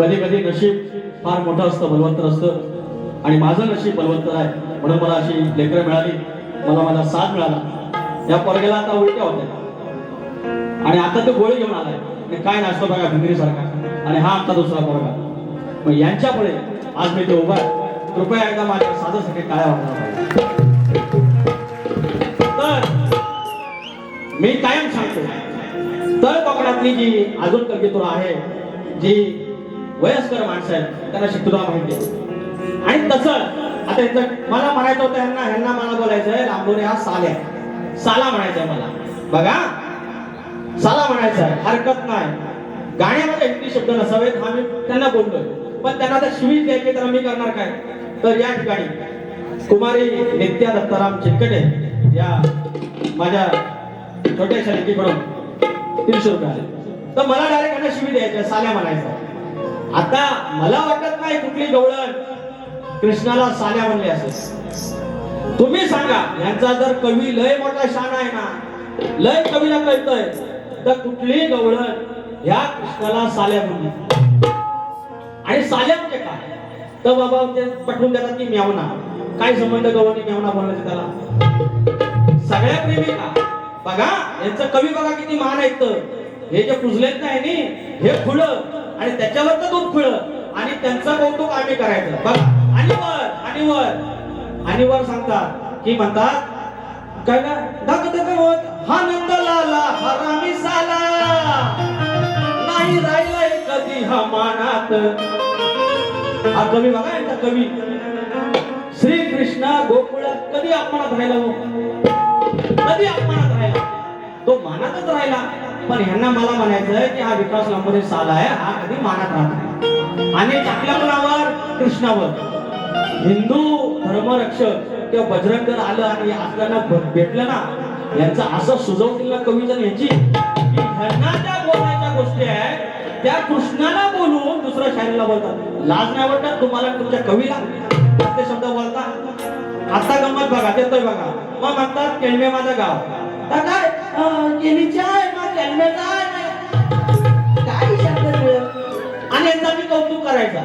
कधी कधी नशीब फार मोठं असतं बलवंतर असतं आणि माझं नशीब बलवंतर आहे म्हणून मला अशी लेकरं मिळाली. मला माझा साथ मिळाला. या पोरग्याला आता उलट्या होत्या. आणि आता तो गोळी घेऊन आलाय. आणि काय नाचतो बघा भिंगरी सारखा आणि हा आता दुसरा पोरगा. मग यांच्यामुळे आज मी ते उभा आहे. कृपया एकदा माझ्या साधासाठी काय वाटणार तर मी कायम सांगतो. तळ कोकणातली जी अजून कल्पितुरा आहे जी वयस्कर माणसं आहेत त्यांना शिकतो माहिती आणि तसं आता इथं मला म्हणायचं होतं ह्यांना ह्यांना मला बोलायचंय लांबोरे हा साल्या साला म्हणायचंय मला. बघा. साला म्हणायचा आहे हरकत नाही. गाण्यामध्ये हिंदी शब्द नसावेत हा मी त्यांना बोललोय. पण त्यांना तर शिवीच द्यायची तर मी करणार काय? तर या ठिकाणी कुमारी नित्या दत्ताराम चिटकटे या माझ्या छोट्याशा लेकीकडून तीनशे रुपये आले. तर मला डायरेक्ट यांना शिवी द्यायचं साल्या म्हणायचं. आता मला वाटत नाही कुठली गवळण कृष्णाला साल्या म्हणले असेल. तुम्ही सांगा यांचा जर कवी लय मोठा शान आहे ना लय कवीला कळतंय तर कुठली गवळण ह्या कृष्णाला साल्या म्हणली आणि साल्या म्हणजे काय? तर बाबा ते पटवून देतात की म्यावना. काय संबंध गवळणी म्यावना बोलायचं त्याला? सगळ्या प्रेमिका बघा यांचं कवी बघा किती महान आहेत हे जे पुजलेत नाही हे फुलं आणि त्याच्यावर तर दूध खुळं आणि त्यांचं कौतुक आम्ही करायचं. बघा. आणि वर आणि वर. आणि वर सांगतात की म्हणतात काय ना? धक धक होत हा नंद लाला हरामी रामी साला. नाही राहिलाय कधी हा मानात. हा कवी बघा यांचा कवी. श्री कृष्ण गोकुळ कधी अपमानात राहिला हो? कधी अपमानात राहिला? तो मानातच राहिला. पण ह्यांना मला म्हणायचंय की हा विकास लांबोरे साला आहे हा कधी मानात राहत नाही. आणि टाकल्या मुलावर कृष्णावर. हिंदू धर्मरक्षक किंवा बजरंग आलं आणि आपल्याला भेटलं ना यांचं असं सुचवतील ना कवी जर यांची ह्यांना त्या बोलायच्या गोष्टी आहेत त्या कृष्णाला बोलून दुसऱ्या शायरीला बोलतात. लाज नाही वाटत तुम्हाला तुमच्या कवीला? ते शब्द बोलता. आता गंमत बघा देतोय बघा. मग म्हणतात केळमे माझं गाव. तर काय? करायचा?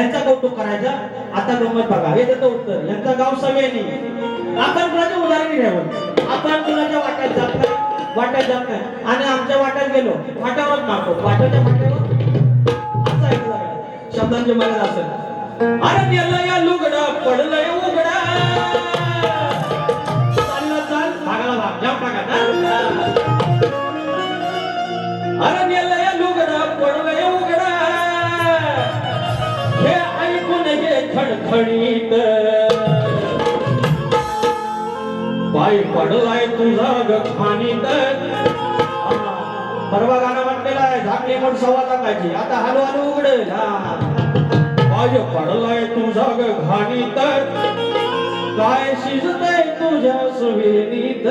यांचा कौतुक करायचा? आता गंमत बघा. हे त्याचं उत्तर. यांचा गाव सगळ्यांनी आपण कुणाच्या उदाहरणी घ्यावं. आपण कुणाच्या वाट्यात जात नाही. वाट्यात जात नाही. आणि आमच्या वाट्यात गेलो. वाट्यावर मारतो वाट्याच्या वाट्यावर? असं ऐकलं आहे. शब्दांची मर्यादा असेल. अरे गेलं या लुगडा पडलंय उघडा. घे पाय पडलाय तुझा गखानीत परवा गाणं म्हटलेलं आहे झाकली पण सव्वा टाकायची आता हलू हलू उघडेल पाय पडलाय तुझा गखानीत काय शिजतय तुझ्या सुविनीत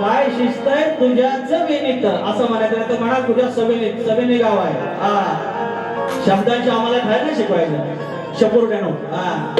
काय शिजतय तुझ्या जमिनीत असं म्हणायचं तर म्हणा तुझ्या सविनीत सविनी गाव आहे. हा. शब्दांची आम्हाला खायला शिकवायचं. शपूर हा.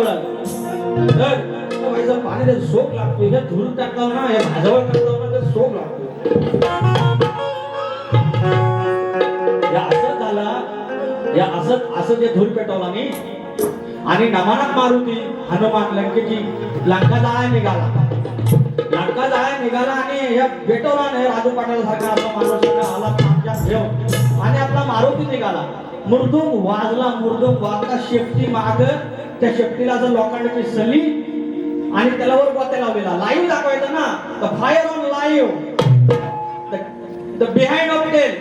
एवढा. तर व्हायचं पाणी सोप लागतो हे धुरून टाकतो ना हे भाजावर टाकतो ना तर सोप लागतो या असं झाला या असं असं जे धूर पेटवला मी आणि नमानात मारुती हनुमान लंकेची लंका जाळा निघाला. लंका जाळा निघाला आणि या पेटवला नाही राजू पाटील सारखा आपला माणूस आला आमच्या घेऊन आणि आपला मारुती निघाला. मृदुंग वाजला मृदुंग वाजला शेपटी माग त्या शेपटीला जर लोखंडाची सली आणि त्याला वर गोत्या लावलेला लाईव्ह दाखवायचं ना the fire on live the behind of tail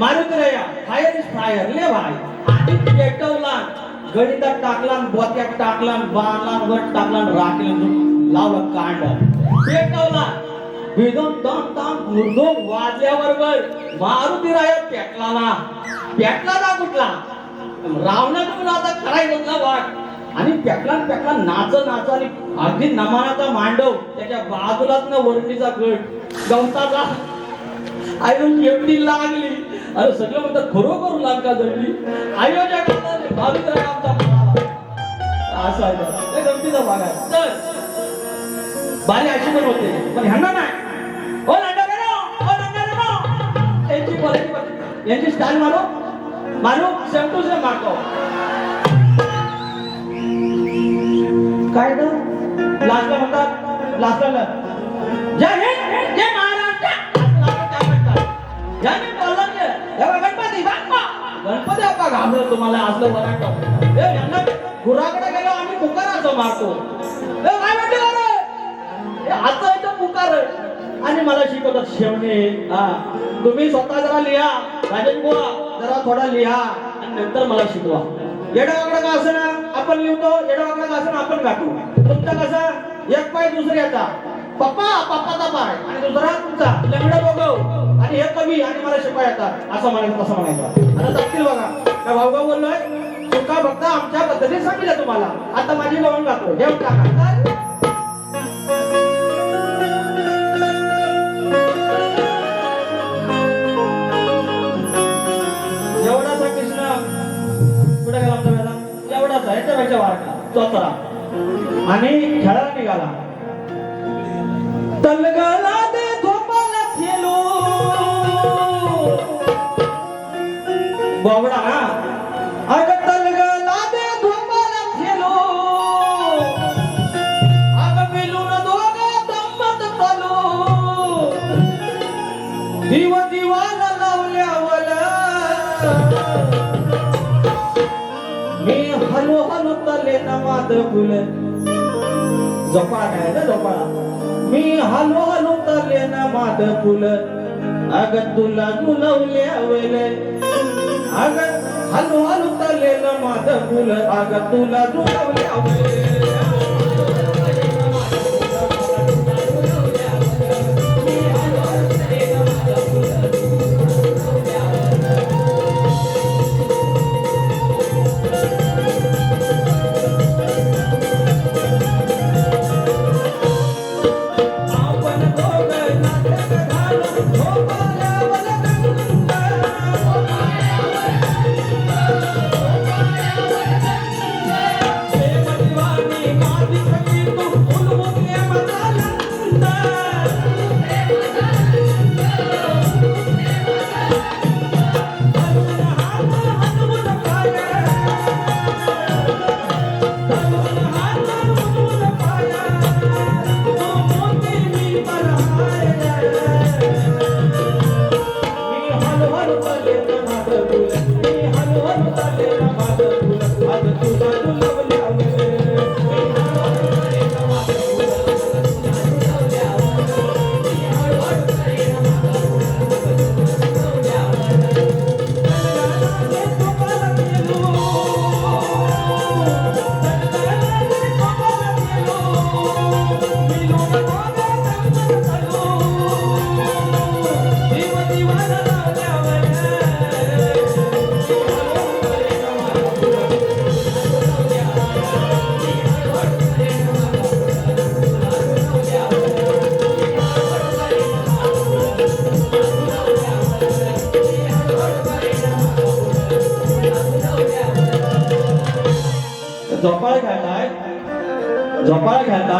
Maruti रया फायर इज फायर ले भाई आधी पेटवला गणितात टाकला बोत्यात टाकला बाला वर टाकला राखलं राखीला लावलं कांड. पेटवला विदम दम दम मुर्दोम वाजल्याबरोबर मारुती राया पेटला ना. पेटला ना कुठला? रावणाकडून आता करायचं ना वाट. आणि पेटला न नाच नाच आणि अगदी नमानाचा मांडव त्याच्या बाजूलाच ना वरतीचा गट गवताचा आयो एवढी लागली. अरे सगळं म्हणतात खरोखर लांका जडली आयोजकांना भाविक असं ते गमतीचा भाग आहे. तर बारी अशी पण होते. पण ह्यांना नाही. हो, ओ हो, हो, यांची यांची स्टाईल मारो मारो सेम टू सेम मारतो काय तर लास्टला म्हणतात लास्टला जय हिंद जय महाराष्ट्र. हे बघ, गणपती बाप्पा गणपती बाप्पा घाबरत तुम्हाला असलं वराट हे यांना गुराकडे गेलो आम्ही पुकार मारतो. हे काय म्हणते आता इथं पुकार आणि मला शिकवतात शेवणे हा. तुम्ही स्वतः जरा लिहा. राजन बुवा जरा थोडा लिहा. आणि नंतर मला शिकवा. येडा वाकडा का असं ना? आपण लिहितो येडा वाकडा का असं ना एक पाय दुसऱ्याचा पप्पा पप्पाचा पाय. आणि दुसरा तुमचा. लंगडा दोघं आणि हे कमी आणि मला शिपाय येतात असं म्हणायचं तसं म्हणायचं. आता जातील बघा. काय भाऊभाऊ बोललोय चुका फक्त आमच्या पद्धतीने सांगितलं तुम्हाला. आता माझी लावून गातो हे टाका. बोबडा अग तलगला दे झोपाला खेलो अग मिलून दोघ दंमत तलो दिव दिवाला लावल्यावर मी हलो हलो तले नमाद फुल. झोपाळा काय ना झोपाळा मी हलो हलो तले नमाद फुल. अग तुला झुलवल्यावर अग हलू हलो तले नमाद फुल अग तुला झुलवल्यावर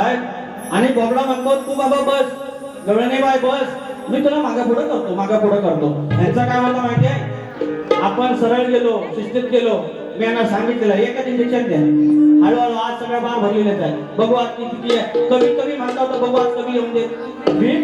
साहेब आणि बोबडा म्हणतो तू बाबा बस. गवळणे बाय बस. मी तुला मागा पुढे करतो मागा पुढे करतो. यांचा काय मला माहिती आहे? आपण सरळ गेलो शिस्तीत गेलो. मी यांना सांगितलेलं एकच इंजेक्शन द्या. हळूहळू आज सगळ्या बार भरलेले आहेत. बघू आज किती आहे. कमी कमी म्हणता होता बघू आज कमी येऊन दे. मी